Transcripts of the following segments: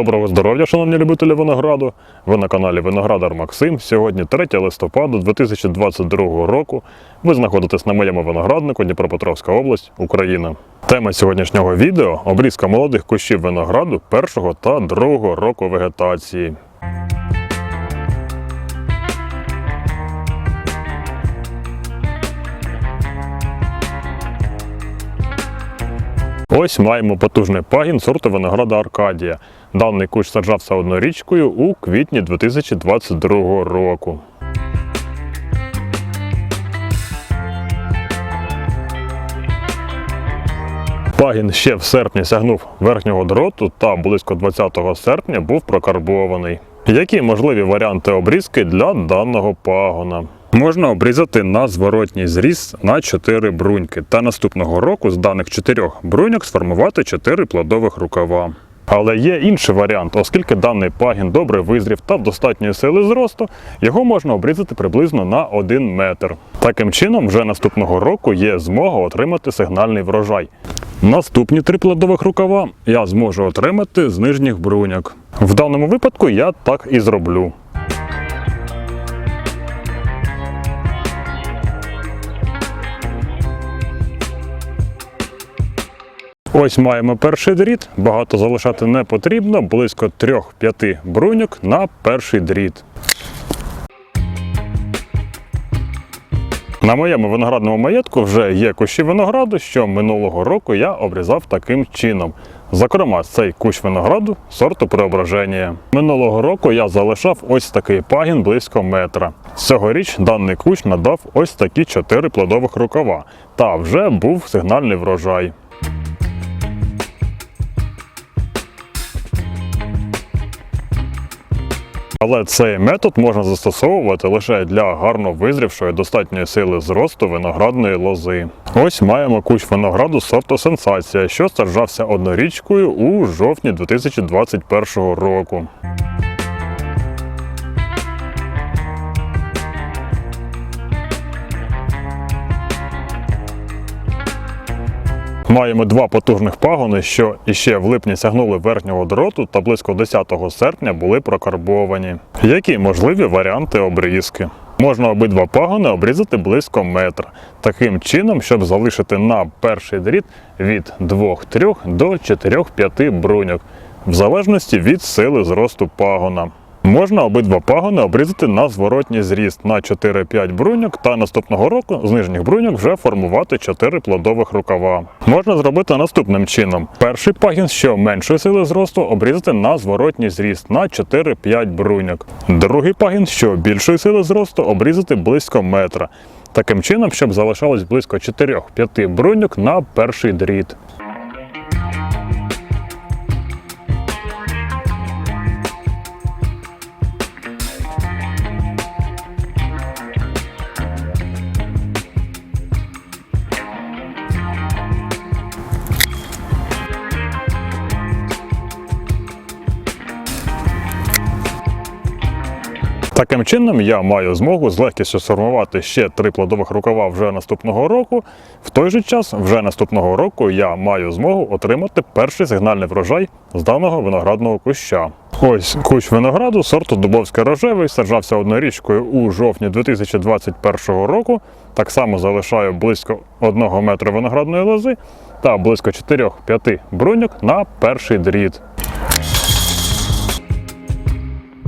Доброго здоров'я, шановні любителі винограду. Ви на каналі Виноградар Максим. Сьогодні 3 листопада 2022 року. Ви знаходитесь на моєму винограднику Дніпропетровська область, Україна. Тема сьогоднішнього відео обрізка молодих кущів винограду першого та другого року вегетації. Ось маємо потужний пагін сорту винограда Аркадія. Даний кущ саджався однорічкою у квітні 2022 року. Пагін ще в серпні сягнув верхнього дроту та близько 20 серпня був прокарбований. Які можливі варіанти обрізки для даного пагона? Можна обрізати на зворотній зріз на 4 бруньки та наступного року з даних 4 бруньок сформувати 4 плодових рукава. Але є інший варіант, оскільки даний пагін добре визрів та в достатньої сили зросту, його можна обрізати приблизно на 1 метр. Таким чином, вже наступного року є змога отримати сигнальний врожай. Наступні три плодових рукава я зможу отримати з нижніх бруньок. В даному випадку я так і зроблю. Ось маємо перший дріт. Багато залишати не потрібно, близько 3-5 бруньок на перший дріт. На моєму виноградному маєтку вже є кущі винограду, що минулого року я обрізав таким чином. Зокрема, цей кущ винограду сорту преображення. Минулого року я залишав ось такий пагін близько метра. Цьогоріч даний кущ надав ось такі 4 плодових рукава, та вже був сигнальний врожай. Але цей метод можна застосовувати лише для гарно визрівшої достатньої сили зросту виноградної лози. Ось маємо кущ винограду сорту Сенсація, що саджався однорічкою у жовтні 2021 року. Маємо два потужних пагони, що іще в липні сягнули верхнього дроту та близько 10 серпня були прокарбовані. Які можливі варіанти обрізки? Можна обидва пагони обрізати близько метра, таким чином, щоб залишити на перший дріт від 2-3 до 4-5 бруньок, в залежності від сили зросту пагона. Можна обидва пагони обрізати на зворотній зріст на 4-5 бруньок та наступного року з нижніх бруньок вже формувати 4 плодових рукава. Можна зробити наступним чином: перший пагін, що меншої сили зросту, обрізати на зворотній зріст на 4-5 бруньок. Другий пагін, що більшої сили зросту, обрізати близько метра. Таким чином, щоб залишалось близько 4-5 бруньок на перший дріт. Таким чином, я маю змогу з легкістю сформувати ще три плодових рукава вже наступного року. В той же час, вже наступного року, я маю змогу отримати перший сигнальний врожай з даного виноградного куща. Ось кущ винограду сорту Дубовський рожевий саджався однорічкою у жовтні 2021 року. Так само залишаю близько 1 метра виноградної лози та близько 4-5 бруньок на перший дріт.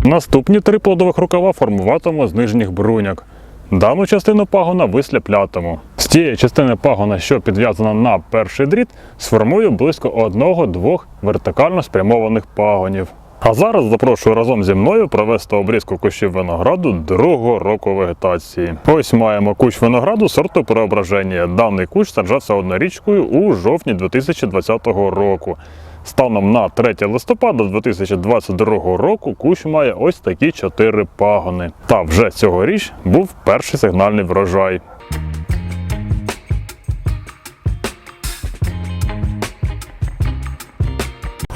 Наступні три плодових рукава формуватиму з нижніх бруньок. Дану частину пагона висляплятиму. З тієї частини пагона, що підв'язана на перший дріт, сформую близько одного-двох вертикально спрямованих пагонів. А зараз запрошую разом зі мною провести обрізку кущів винограду другого року вегетації. Ось маємо кущ винограду сорту преображення. Даний кущ саджався однорічкою у жовтні 2020 року. Станом на 3 листопада 2022 року кущ має ось такі 4 пагони. Та вже цьогоріч був перший сигнальний врожай.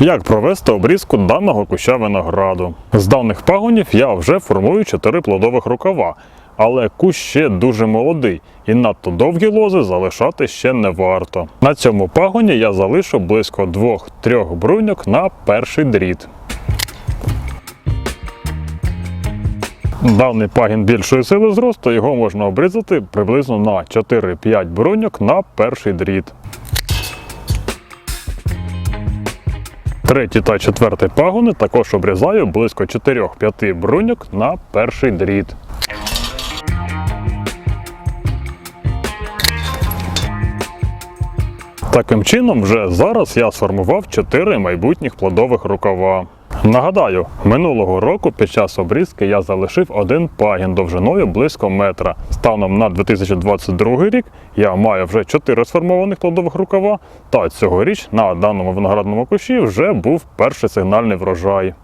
Як провести обрізку даного куща винограду? З даних пагонів я вже формую 4 плодових рукава, але кущ ще дуже молодий і надто довгі лози залишати ще не варто. На цьому пагоні я залишу близько 2-3 бруньок на перший дріт. Даний пагін більшої сили зросту, його можна обрізати приблизно на 4-5 бруньок на перший дріт. Третій та четвертий пагони також обрізаю близько 4-5 бруньок на перший дріт. Таким чином, вже зараз я сформував 4 майбутніх плодових рукава. Нагадаю, минулого року під час обрізки я залишив один пагін довжиною близько метра. Станом на 2022 рік я маю вже 4 сформованих плодових рукава, та цьогоріч на даному виноградному кущі вже був перший сигнальний врожай.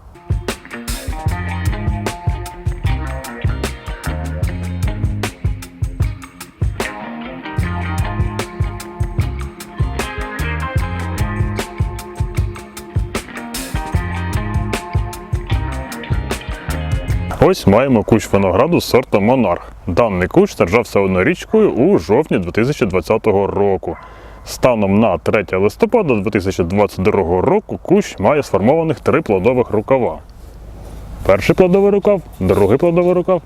Ось маємо кущ винограду з сорту Монарх. Даний кущ держався однорічкою у жовтні 2020 року. Станом на 3 листопада 2022 року кущ має сформованих три плодових рукава. Перший плодовий рукав, другий плодовий рукав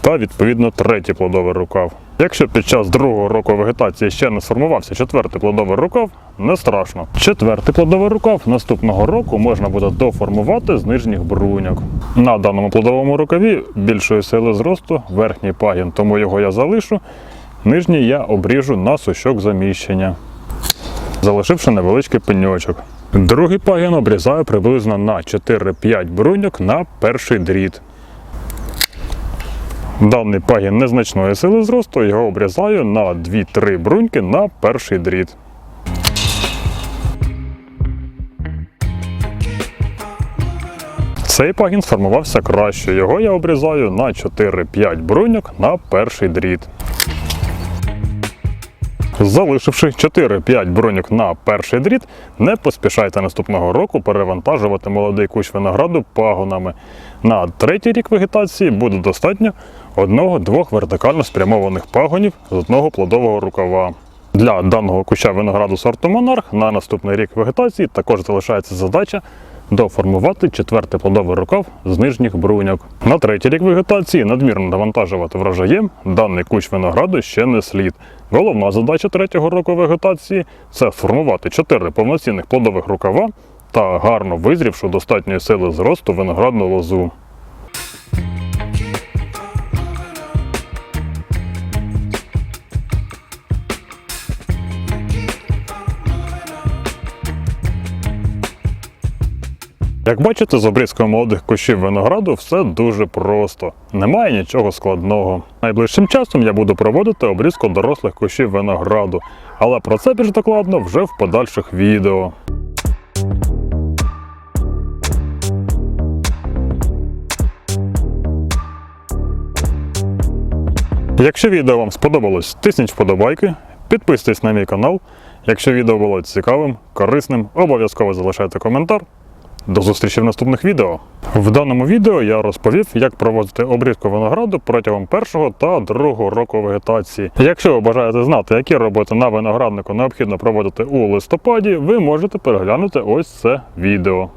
та відповідно третій плодовий рукав. Якщо під час другого року вегетації ще не сформувався четвертий плодовий рукав, не страшно. Четвертий плодовий рукав наступного року можна буде доформувати з нижніх бруньок. На даному плодовому рукаві більшої сили зросту верхній пагін, тому його я залишу. Нижній я обріжу на сучок заміщення, залишивши невеличкий пеньочок. Другий пагін обрізаю приблизно на 4-5 бруньок на перший дріт. Даний пагін незначної сили зросту, його обрізаю на 2-3 бруньки на перший дріт. Цей пагін сформувався краще, його я обрізаю на 4-5 бруньок на перший дріт. Залишивши 4-5 броньок на перший дріт, не поспішайте наступного року перевантажувати молодий кущ винограду пагонами. На третій рік вегетації буде достатньо одного-двох вертикально спрямованих пагонів з одного плодового рукава. Для даного куща винограду сорту Монарх на наступний рік вегетації також залишається задача доформувати четвертий плодовий рукав з нижніх бруньок. На третій рік вегетації надмірно навантажувати врожаєм даний кущ винограду ще не слід. Головна задача третього року вегетації це сформувати чотири повноцінних плодових рукава та гарно визрівшу достатньої сили зросту виноградну лозу. Як бачите, з обрізкою молодих кущів винограду все дуже просто. Немає нічого складного. Найближчим часом я буду проводити обрізку дорослих кущів винограду, але про це більш докладно вже в подальших відео. Якщо відео вам сподобалось, тисніть вподобайки, підписуйтесь на мій канал. Якщо відео було цікавим, корисним, обов'язково залишайте коментар. До зустрічі в наступних відео. В даному відео я розповів, як проводити обрізку винограду протягом першого та другого року вегетації. Якщо ви бажаєте знати, які роботи на винограднику необхідно проводити у листопаді, ви можете переглянути ось це відео.